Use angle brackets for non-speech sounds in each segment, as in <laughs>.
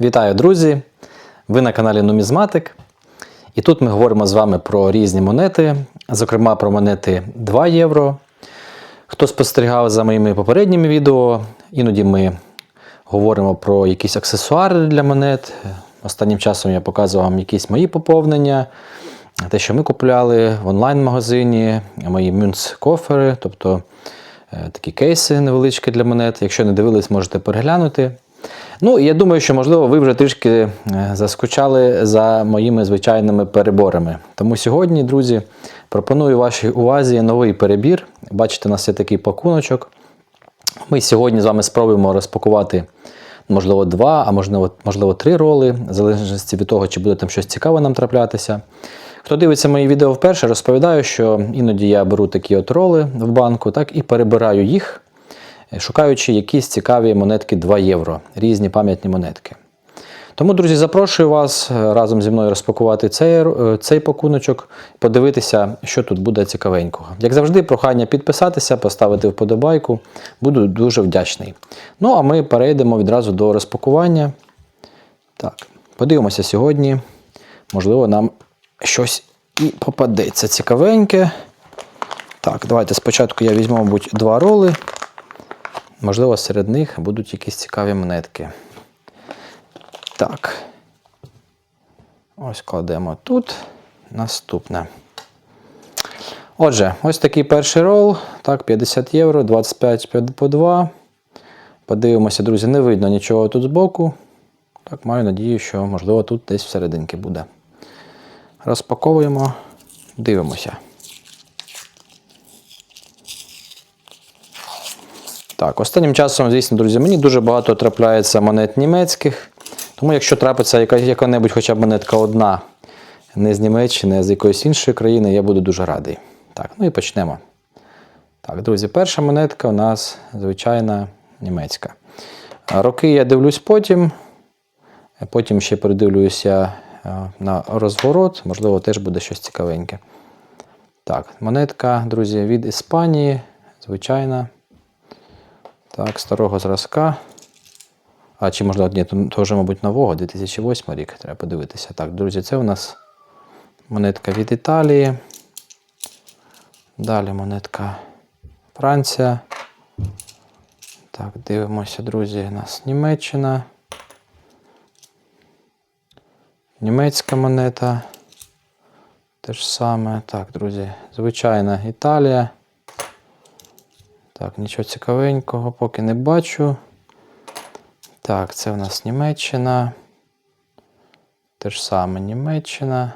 Вітаю, друзі! Ви на каналі Нумізматик. І тут ми говоримо з вами про різні монети, зокрема про монети 2 євро. Хто спостерігав за моїми попередніми відео, іноді ми говоримо про якісь аксесуари для монет. Останнім часом я показував вам якісь мої поповнення, те, що ми купляли в онлайн-магазині, мої мюнц-кофери, тобто е, такі кейси невеличкі для монет. Якщо не дивились, можете переглянути. Ну, я думаю, що, можливо, ви вже трішки е, заскучали за моїми звичайними переборами. Тому сьогодні, друзі, пропоную вашій увазі новий перебір. Бачите, у нас є такий пакуночок. Ми сьогодні з вами спробуємо розпакувати, можливо, два, а можливо, можливо, три роли, в залежності від того, чи буде там щось цікаве нам траплятися. Хто дивиться мої відео вперше, розповідаю, що іноді я беру такі от роли в банку, так і перебираю їх, шукаючи якісь цікаві монетки 2 євро, різні пам'ятні монетки. Тому, друзі, запрошую вас е, разом зі мною розпакувати цей, е, цей пакуночок, подивитися, що тут буде цікавенького. Як завжди, прохання підписатися, поставити вподобайку. Буду дуже вдячний. Ну, а ми перейдемо відразу до розпакування. Так, подивимося сьогодні. Можливо, нам щось і попадеться цікавеньке. Так, давайте спочатку я візьму, мабуть, два роли. Можливо, серед них будуть якісь цікаві монетки. Так. Ось кладемо тут. Наступне. Отже, ось такий перший рол. Так, 50 євро, 25 по 2. Подивимося, друзі, не видно нічого тут збоку. Так, маю надію, що, можливо, тут десь всерединки буде. Розпаковуємо, дивимося. Так, останнім часом, звісно, друзі, мені дуже багато трапляється монет німецьких. Тому, якщо трапиться яка- яка-небудь хоча б монетка одна, не з Німеччини, а з якоїсь іншої країни, я буду дуже радий. Так, ну і почнемо. Так, друзі, перша монетка у нас звичайна німецька. Роки я дивлюсь потім. Потім ще передивлюся е, на розворот, можливо, теж буде щось цікавеньке. Так, монетка, друзі, від Іспанії, звичайна. Так, старого зразка. А чи можливо, ні, то, мабуть, нового, 2008 рік, треба подивитися. Так, друзі, це у нас монетка від Італії. Далі монетка Франція. Так, дивимося, друзі, у нас Німеччина. Німецька монета. Те ж саме. Так, друзі, звичайна Італія. Так, нічого цікавенького, поки не бачу. Так, це у нас Німеччина. Те ж саме Німеччина.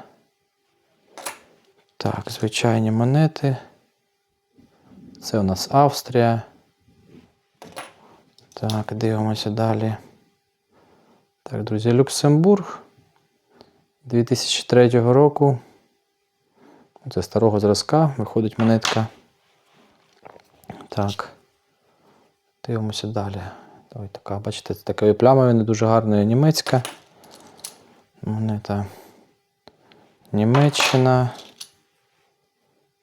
Так, звичайні монети. Це у нас Австрія. Так, дивимося далі. Так, друзі, Люксембург 2003 року. Це старого зразка, виходить монетка. Так. Дивимося далі. Ой, така, бачите, з такою плямою не дуже гарною німецька. Монета. Німеччина.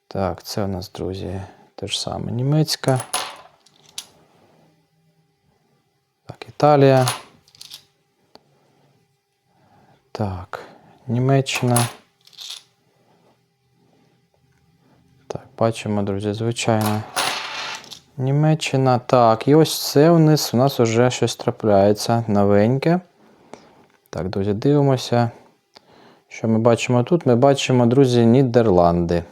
Так, це у нас, друзі, те ж саме німецька. Так, Італія. Так, Німеччина. Так, бачимо, друзі, звичайно. Німеччина. Так, і ось це нас у нас вже щось трапляється новеньке. Так, друзі, дивимося. Що ми бачимо тут? Ми бачимо, друзі, Нідерланди.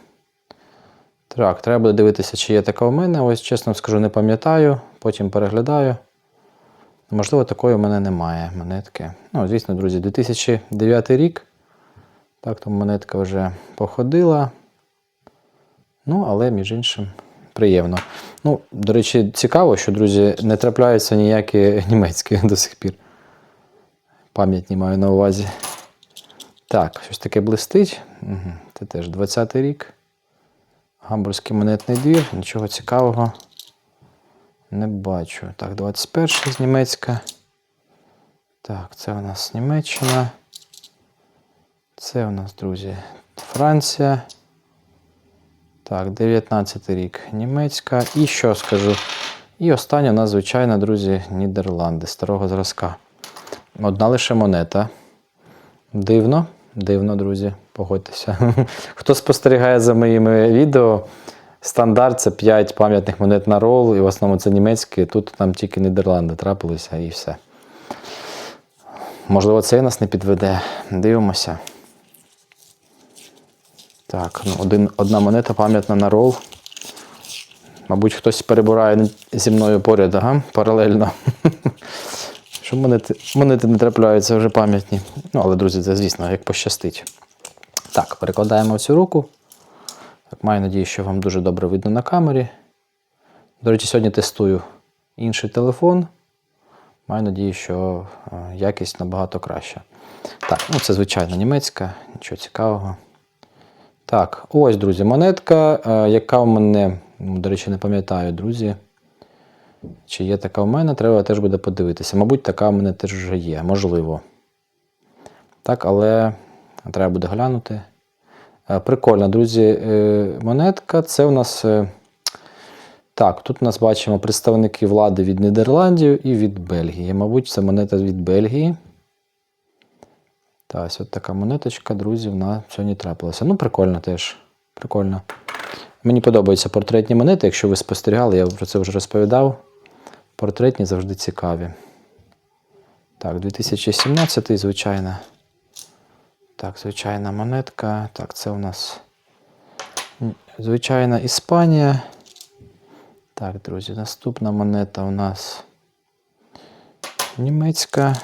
Так, треба буде дивитися, чи є така у мене. Ось, чесно скажу, не пам'ятаю, потім переглядаю. Можливо, такої у мене немає монетки. Ну, звісно, друзі, 2009 рік. Так, то монетка вже походила. Ну, але, між іншим, приємно. Ну, до речі, цікаво, що, друзі, не трапляються ніякі <laughs> німецькі до сих пір. Пам'ятні маю на увазі. Так, щось таке блистить. Угу. Це теж 20-й рік. Гамбурзький монетний двір. Нічого цікавого не бачу. Так, 21 й з Німецька. Так, це у нас Німеччина. Це у нас, друзі, Франція. Так, 19 рік німецька. І що скажу? І остання у нас, звичайно, друзі, Нідерланди старого зразка. Одна лише монета. Дивно, дивно, друзі, погодьтеся. <laughs> Хто спостерігає за моїми відео, стандарт це 5 пам'ятних монет на рол, і в основному це німецькі. Тут там тільки Нідерланди трапилися і все. Можливо, цей нас не підведе. Дивимося. Так, ну, один, одна монета пам'ятна на рол. Мабуть, хтось перебирає зі мною поряд, ага, паралельно. <laughs> Що монети, монети не трапляються вже пам'ятні. Ну, але, друзі, це, звісно, як пощастить. Так, перекладаємо цю руку. Так, маю надію, що вам дуже добре видно на камері. До речі, сьогодні тестую інший телефон. Маю надію, що е, якість набагато краща. Так, ну це звичайно німецька, нічого цікавого. Так, ось, друзі, монетка, е, яка в мене, ну, до речі, не пам'ятаю, друзі. Чи є така в мене, треба теж буде подивитися. Мабуть, така в мене теж вже є, можливо. Так, але треба буде глянути. Е, Прикольно, друзі, е, монетка. Це у нас. Так, тут у нас бачимо представники влади від Нідерландів і від Бельгії. Мабуть, це монета від Бельгії. Та ось от така монеточка, друзі, вона сьогодні трапилася. Ну, прикольно теж. Прикольно. Мені подобаються портретні монети. Якщо ви спостерігали, я про це вже розповідав. Портретні завжди цікаві. Так, 2017, звичайно. Так, звичайна монетка. Так, це у нас звичайна Іспанія. Так, друзі, наступна монета у нас німецька.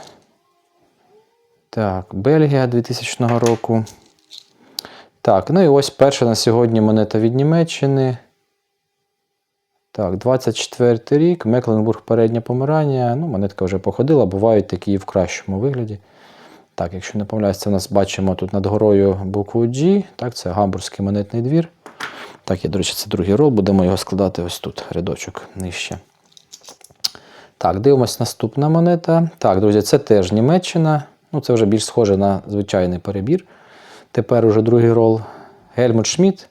Так, Бельгія 2000 року. Так, ну і ось перша на сьогодні монета від Німеччини. Так, 24 рік, Мекленбург переднє помирання. Ну, монетка вже походила, бувають такі і в кращому вигляді. Так, якщо не помиляюсь, це у нас бачимо тут над горою букву G. Так, це гамбурзький монетний двір. Так, я, до речі, це другий рол, будемо його складати ось тут, рядочок нижче. Так, дивимось наступна монета. Так, друзі, це теж Німеччина. Ну, це вже більш схоже на звичайний перебір. Тепер уже другий рол. Гельмут Шмідт.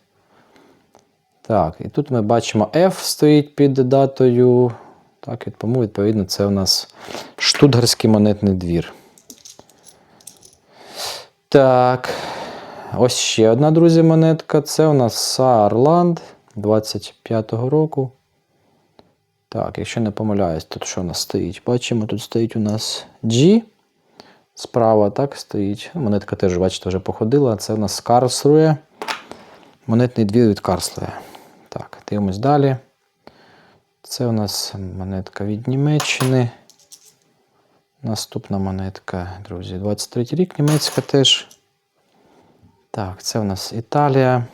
Так, і тут ми бачимо F стоїть під датою. Так, тому, відповідно, це у нас Штутгарський монетний двір. Так. Ось ще одна, друзі, монетка. Це у нас Саарланд 25-го року. Так, якщо не помиляюсь, тут що у нас стоїть? Бачимо, тут стоїть у нас G. Справа так стоїть. Монетка теж, бачите, вже походила. Це у нас Карлсрує. Монетний двір від Карслея. Так, дивимось далі. Це у нас монетка від Німеччини. Наступна монетка, друзі, 23 рік, німецька теж. Так, це у нас Італія.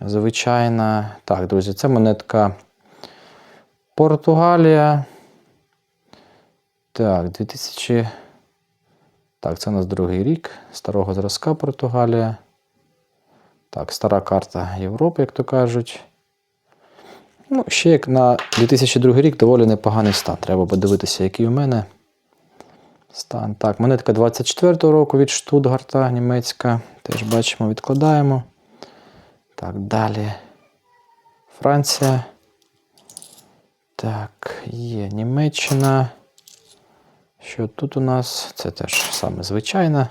Звичайна. Так, друзі, це монетка Португалія. Так, 2000. Так, це у нас другий рік старого зразка Португалія. Так, стара карта Європи, як то кажуть. Ну, ще як на 2002 рік доволі непоганий стан. Треба подивитися, який у мене стан. Так, монетка 24-го року від Штутгарта, німецька. Теж бачимо, відкладаємо. Так, далі. Франція. Так, є Німеччина. Що тут у нас? Це теж саме звичайна.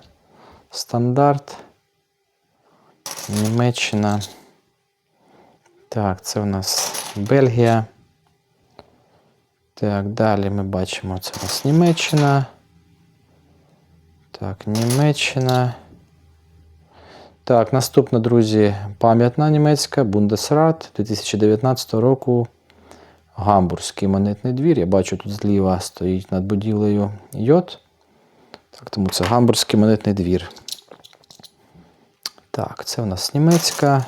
Стандарт. Німеччина. Так, це у нас Бельгія. Так, далі ми бачимо, це у нас Німеччина. Так, Німеччина. Так, наступна, друзі, пам'ятна німецька Бундесрат 2019 року. Гамбурзький монетний двір. Я бачу, тут зліва стоїть над будівлею йод. Так, тому це гамбурзький монетний двір. Так, це у нас німецька.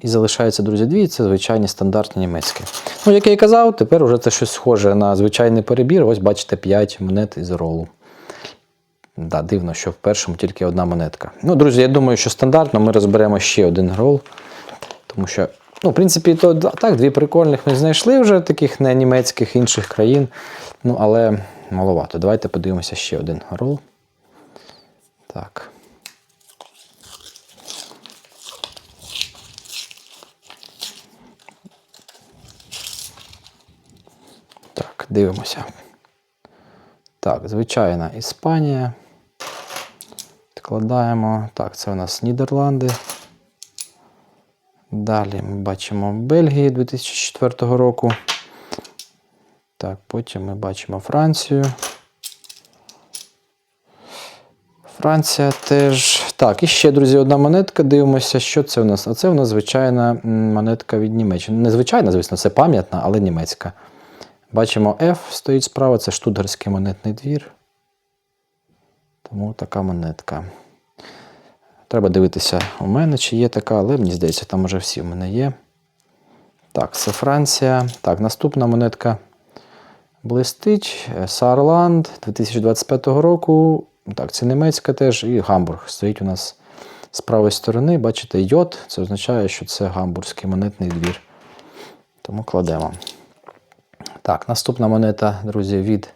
І залишається, друзі, дві. Це звичайні стандартні німецькі. Ну, як я і казав, тепер уже це щось схоже на звичайний перебір. Ось бачите 5 монет із ролу. Да, дивно, що в першому тільки одна монетка. Ну, друзі, я думаю, що стандартно ми розберемо ще один рол. Тому що, ну, в принципі, то так, дві прикольних ми знайшли вже таких не німецьких інших країн. Ну, але маловато. Давайте подивимося ще один рол. Так. Так, дивимося. Так, звичайна Іспанія. Відкладаємо. Так, це у нас Нідерланди. Далі ми бачимо Бельгію 2004 року. Так, потім ми бачимо Францію. Франція теж. Так, і ще, друзі, одна монетка. Дивимося, що це у нас. А це у нас звичайна монетка від Німеччини. Не звичайна, звісно, це пам'ятна, але німецька. Бачимо F стоїть справа, це штутгарський монетний двір. Тому така монетка. Треба дивитися у мене, чи є така, але мені здається, там уже всі в мене є. Так, це Франція. Так, наступна монетка блистить. Саарланд 2025 року. Так, це німецька теж, і Гамбург стоїть у нас з правої сторони. Бачите, йод. Це означає, що це гамбурзький монетний двір. Тому кладемо. Так, наступна монета, друзі, від,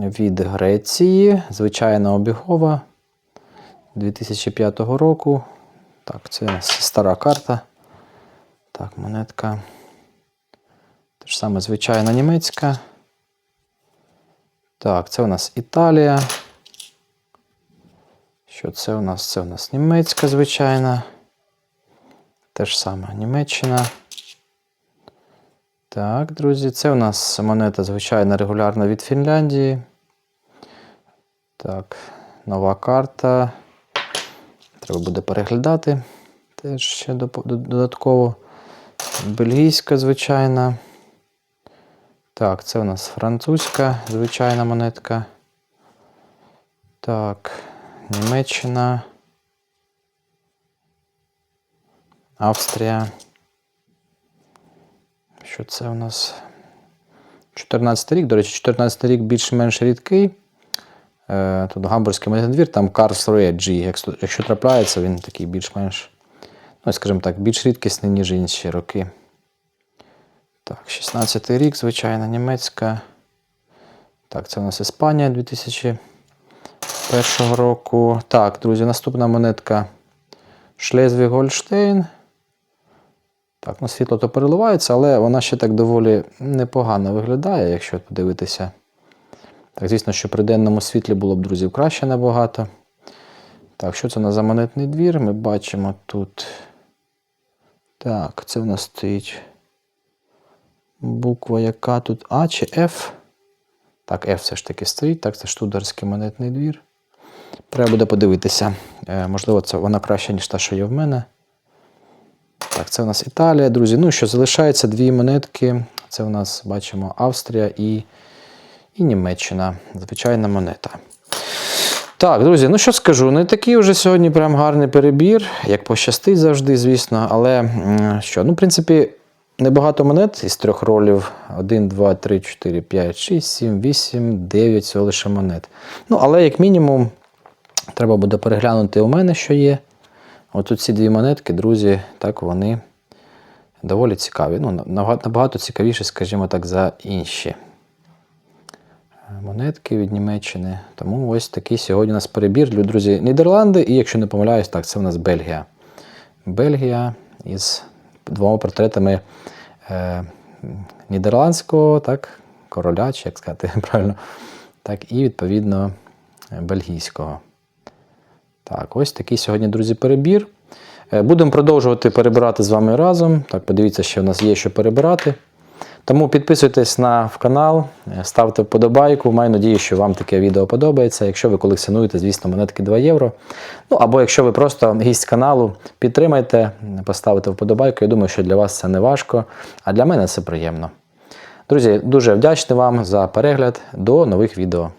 від Греції. Звичайна обігова 2005 року. Так, це стара карта. Так, монетка. Те ж саме звичайна німецька. Так, це у нас Італія. Що це у нас? Це у нас німецька звичайна. Те ж саме Німеччина. Так, друзі, це у нас монета звичайна регулярна від Фінляндії. Так, нова карта. Треба буде переглядати. Теж ще додатково. Бельгійська звичайна. Так, це у нас французька звичайна монетка. Так, Німеччина. Австрія. Що це у нас? 14 рік, до речі, 14 рік більш-менш рідкий. Е, Тут гамбурзький монетний двір, там Karlsruhe G. Якщо, трапляється, він такий більш-менш, ну, скажімо так, більш рідкісний, ніж інші роки. Так, 16 й рік, звичайно, німецька. Так, це у нас Іспанія 2001 року. Так, друзі, наступна монетка Шлезвіг Гольштейн. Так, ну світло то переливається, але вона ще так доволі непогано виглядає, якщо подивитися. Так, звісно, що при денному світлі було б, друзі, краще набагато. Так, що це у нас за монетний двір? Ми бачимо тут. Так, це в нас стоїть буква, яка тут А чи F. Так, F все ж таки стоїть. Так, це штутгарський монетний двір. Треба буде подивитися. Е, можливо, це вона краща, ніж та, що є в мене. Так, це у нас Італія, друзі. Ну що, залишається дві монетки. Це у нас бачимо Австрія і, і Німеччина. Звичайна монета. Так, друзі, ну що скажу, не такий вже сьогодні прям гарний перебір, як пощастить завжди, звісно. Але що, ну, в принципі, небагато монет із трьох ролів: 1, 2, 3, 4, 5, 6, 7, 8, 9 всього лише монет. Ну, але як мінімум, треба буде переглянути у мене, що є. От ці дві монетки, друзі, так вони доволі цікаві. Ну, набагато цікавіші, скажімо так, за інші монетки від Німеччини. Тому ось такий сьогодні у нас перебір. Друзі, Нідерланди, і якщо не помиляюсь, так, це у нас Бельгія. Бельгія із двома портретами е, нідерландського, так, короля, чи як сказати <laughs> правильно, так, і відповідно бельгійського. Так, ось такий сьогодні, друзі, перебір. Е, Будемо продовжувати перебирати з вами разом. Так, подивіться, що в нас є що перебирати. Тому підписуйтесь на канал, ставте вподобайку. Маю надію, що вам таке відео подобається. Якщо ви колекціонуєте, звісно, монетки 2 євро. Ну або якщо ви просто гість каналу, підтримайте, поставте вподобайку. Я думаю, що для вас це не важко, а для мене це приємно. Друзі, дуже вдячний вам за перегляд. До нових відео.